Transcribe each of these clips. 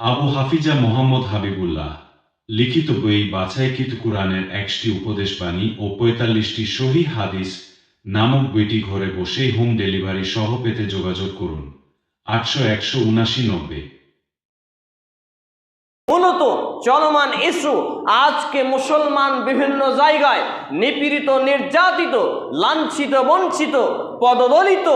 আবু হাফিজা মোহাম্মদ হাবিবুল্লাহ, লিখিত বই বাছাইকৃত কোরআনের একটি উপদেশবাণী ও পঁয়তাল্লিশটি সহি হাদিস নামক বইটি ঘরে বসেই হোম ডেলিভারি সহ পেতে যোগাযোগ করুন, আটশো একশো উনাশি নব্বই। মূলত চলমান ইস্যু আজকে মুসলমান বিভিন্ন জায়গায় নিপীড়িত, নির্যাতিত, লাঞ্ছিত, বঞ্চিত, পদদলিত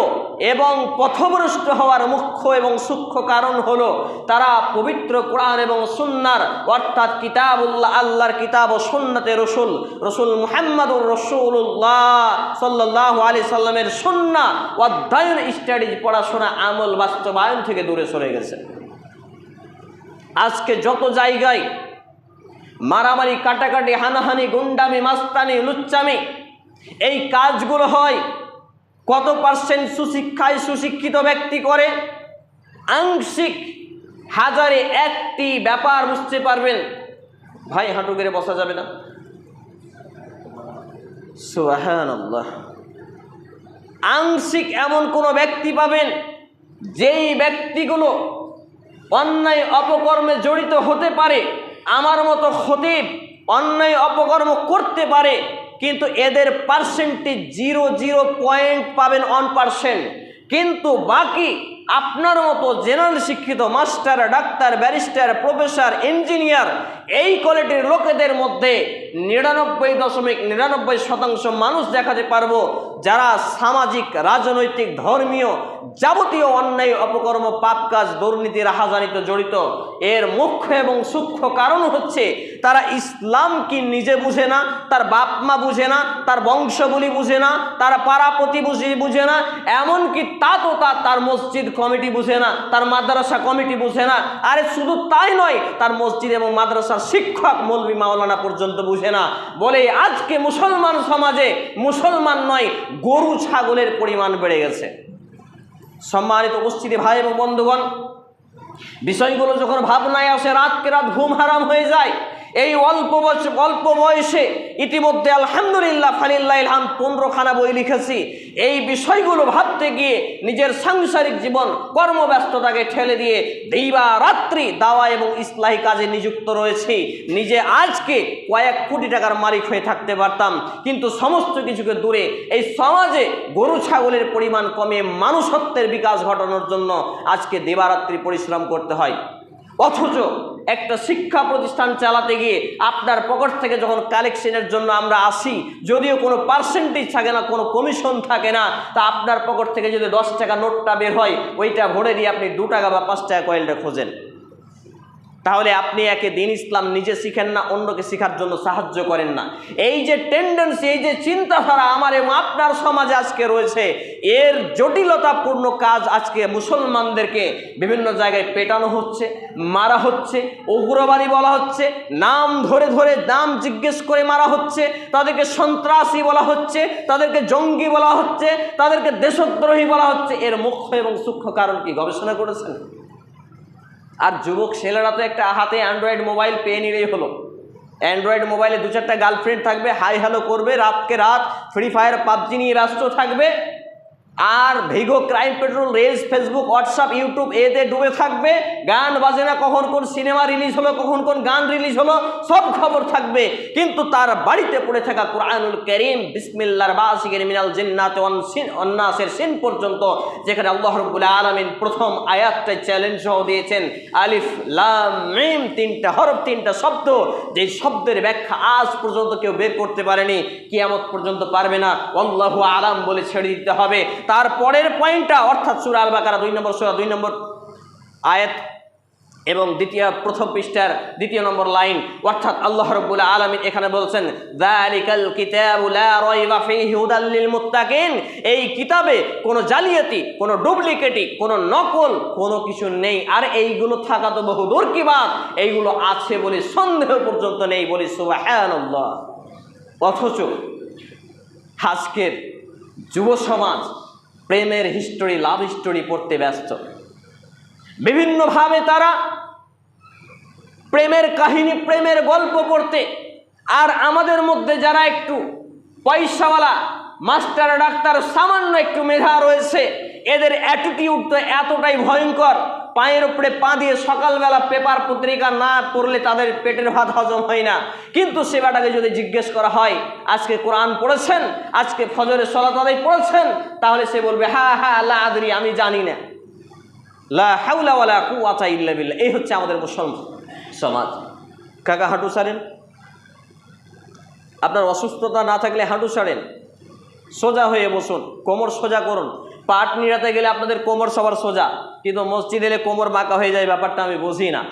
এবং পথভ্রষ্ট হওয়ার মুখ্য এবং সূক্ষ্ম কারণ হলো তারা পবিত্র কোরআন এবং সুন্নার, অর্থাৎ কিতাবুল্লাহ, আল্লাহর কিতাব ও সুন্নাতে রসুল রসুল মুহাম্মাদুর রসুল্লাহ সাল্লাহ আলি সাল্লামের সুন্না অধ্যয়ন স্টাডিজ পড়াশোনা আমল বাস্তবায়ন থেকে দূরে সরে গেছে। আজকে যত জায়গায় মারামারি, কাটাকাটি, হানাহানি, গুন্ডামি, মাস্তানি, লুচ্চামি, এই কাজগুলো হয়, কত পার্সেন্ট সুশিক্ষায় সুশিক্ষিত ব্যক্তি করে? আংশিক হাজারে একটি ব্যাপার বুঝতে পারবেন। ভাই, হাঁটু গেড়ে বসা যাবে না। আংশিক এমন কোনো ব্যক্তি পাবেন, যেই ব্যক্তিগুলো অন্যায় অপকর্মে জড়িত হতে পারে। আমার মতো খতিব অন্যায় অপকর্ম করতে পারে, কিন্তু এদের পার্সেন্টেজ জিরো জিরো পয়েন্ট পাবেন ওয়ান পার্সেন্ট কিন্তু বাকি আপনার মতো জেনারেল শিক্ষিত master doctor barrister professor engineer এই কোয়ালিটির লোকেদের মধ্যে নিরানব্বই দশমিক নিরানব্বই শতাংশ মানুষ দেখাতে পারব যারা সামাজিক, রাজনৈতিক, ধর্মীয় যাবতীয় অন্যায়, অপকর্ম পাপ কাজ দুর্নীতি রাহাজানিত জড়িত। এর মুখ্য এবং সূক্ষ্ম কারণ হচ্ছে তারা ইসলাম কি নিজে বুঝে না, তার বাপ মা বুঝে না, তার বংশগুলি বুঝে না, তার পাড়া প্রতিবেশী বুঝে না, এমনকি তা তো তা তার মসজিদ কমিটি বুঝে না, তার মাদ্রাসা কমিটি বুঝে না। আরে শুধু তাই নয়, তার মসজিদ এবং মাদ্রাসার শিক্ষক মৌলবী মাওলানা পর্যন্ত বুঝে না। বলে আজকে মুসলমান সমাজে মুসলমান নয়, গরু, ছাগলের পরিমাণ বেড়ে গেছে। সম্মানিত উপস্থিতি ভাই এবং বন্ধুগণ, বিষয়গুলো যখন ভাবনায় আসে, রাতকে রাত ঘুম হারাম হয়ে যায়। এই অল্প বয়স, অল্প বয়সে ইতিমধ্যে আলহামদুলিল্লাহ ফালিল্লাহ ইলহাম পনেরোখানা বই লিখেছি। এই বিষয়গুলো ভাবতে গিয়ে নিজের সাংসারিক জীবন, কর্মব্যস্ততাকে ঠেলে দিয়ে দিবা রাত্রি দাওয়া এবং ইসলাহী কাজে নিযুক্ত রয়েছি। নিজে আজকে কয়েক কোটি টাকার মালিক হয়ে থাকতে পারতাম, কিন্তু সমস্ত কিছুকে দূরে এই সমাজে গরু, ছাগলের পরিমাণ কমে মানুষত্বের বিকাশ ঘটানোর জন্য আজকে দিবারাত্রি পরিশ্রম করতে হয়। অথচ একটা শিক্ষা প্রতিষ্ঠান চালাতে গিয়ে আপনার পকেট থেকে যখন কালেকশনের জন্য আমরা আসি, যদিও কোনো পার্সেন্টেজ থাকে না, কোনো কমিশন থাকে না, তা আপনার পকেট থেকে যদি দশ টাকা নোটটা বের হয়, ওইটা ভরে দিয়ে আপনি দু টাকা বা পাঁচ টাকা কয়েলটা খোঁজেন। তাহলে আপনি একে দিন ইসলাম নিজে শিখেন না, অন্যকে শেখার জন্য সাহায্য করেন না। এই যে টেন্ডেন্সি এই যে চিন্তাধারা আমার এবং আপনার সমাজে আজকে রয়েছে, এর জটিলতাপূর্ণ কাজ আজকে মুসলমানদেরকে বিভিন্ন জায়গায় পেটানো হচ্ছে, মারা হচ্ছে, উগ্রবাদী বলা হচ্ছে, নাম ধরে ধরে দাম জিজ্ঞেস করে মারা হচ্ছে, তাদেরকে সন্ত্রাসী বলা হচ্ছে, তাদেরকে জঙ্গি বলা হচ্ছে, তাদেরকে দেশদ্রোহী বলা হচ্ছে। এর মুখ্য এবং সূক্ষ্ম কারণ কি গবেষণা করেছেন? আর যুবক ছেলেরা তো একটা হাতে অ্যান্ড্রয়েড মোবাইল পেয়ে নিলেই হলো। অ্যান্ড্রয়েড মোবাইলে দু চারটা গার্লফ্রেন্ড থাকবে হাই হ্যালো করবে, রাতকে রাত ফ্রি ফায়ার পাবজি নিয়ে রাষ্ট্র থাকবে। আর Vigo crime patrol reels Facebook, WhatsApp, YouTube এতে ডুবে থাকবে। গান বাজে না, কখন কোন সিনেমা রিলিজ হলো, কখন কোন গান রিলিজ হলো, সব খবর থাকবে। কিন্তু তার বাড়িতে পড়ে থাকা কোরআনুল করিম বিসমিল্লার বাসিকের মিনাল জিন্নাতে অন্নাসের সিন পর্যন্ত, যেখানে আল্লাহ রব্বুল আলমিন প্রথম আয়াতটা চ্যালেঞ্জ সহ দিয়েছেন। আলিফ, লাম তিনটা হরফ, তিনটা শব্দ যে শব্দের ব্যাখ্যা আজ পর্যন্ত কেউ বের করতে পারেনি, কিয়ামত পর্যন্ত পারবে না। আল্লাহ আরাম বলে ছেড়ে দিতে হবে। তার পরের পয়েন্টটা, অর্থাৎ সুরা আল বাকারা দুই নম্বর সুরা, দুই নম্বর আয়াত এবং দ্বিতীয়, প্রথম পৃষ্ঠার দ্বিতীয় নম্বর লাইন, অর্থাৎ আল্লাহ রব্বুল আলমিন এখানে বলছেন এই কিতাবে কোনো জালিয়াতি, কোনো ডুপ্লিকেটি কোনো নকল, কোনো কিছু নেই। আর এইগুলো থাকা তো বহুদূর কি বাত? এইগুলো আছে বলে সন্দেহ পর্যন্ত নেই বলে সুবহানাল্লাহ। অথচ আজকের যুব সমাজ প্রেমের হিস্টোরি লাভ হিস্টোরি পড়তে ব্যস্ত। বিভিন্নভাবে তারা প্রেমের কাহিনী, প্রেমের গল্প পড়তে। আর আমাদের মধ্যে যারা একটু পয়সাওয়ালা, মাস্টার, ডাক্তার, সামান্য একটু মেধা রয়েছে, এদের অ্যাটিটিউড তো এতটাই ভয়ঙ্কর পায়ের উপরে পা দিয়ে সকালবেলা পেপার পত্রিকা না পড়লে তাদের পেটের ভাত হজম হয় না। কিন্তু সেবাটাকে যদি জিজ্ঞেস করা হয়, আজকে কোরআন পড়েছেন? আজকে ফজরের সলাত আদায় পড়েছেন? তাহলে সে বলবে হ্যাঁ হ্যাঁ আল্লাহ আদরি, আমি জানি না। লা হাউলা ওয়ালা কুওয়াতা ইল্লা বিল্লাহ। এই হচ্ছে আমাদের মুসলমান সমাজ। কাকা হাঁটু সারেন আপনার অসুস্থতা না থাকলে হাঁটু সারেন সোজা হয়ে বসুন, কোমর সোজা করুন। পাট নিড়াতে গেলে আপনাদের কোমর সবার সোজা, কিন্তু মসজিদ এলে কোমর বাঁকা হয়ে যায়, ব্যাপারটা আমি বুঝি না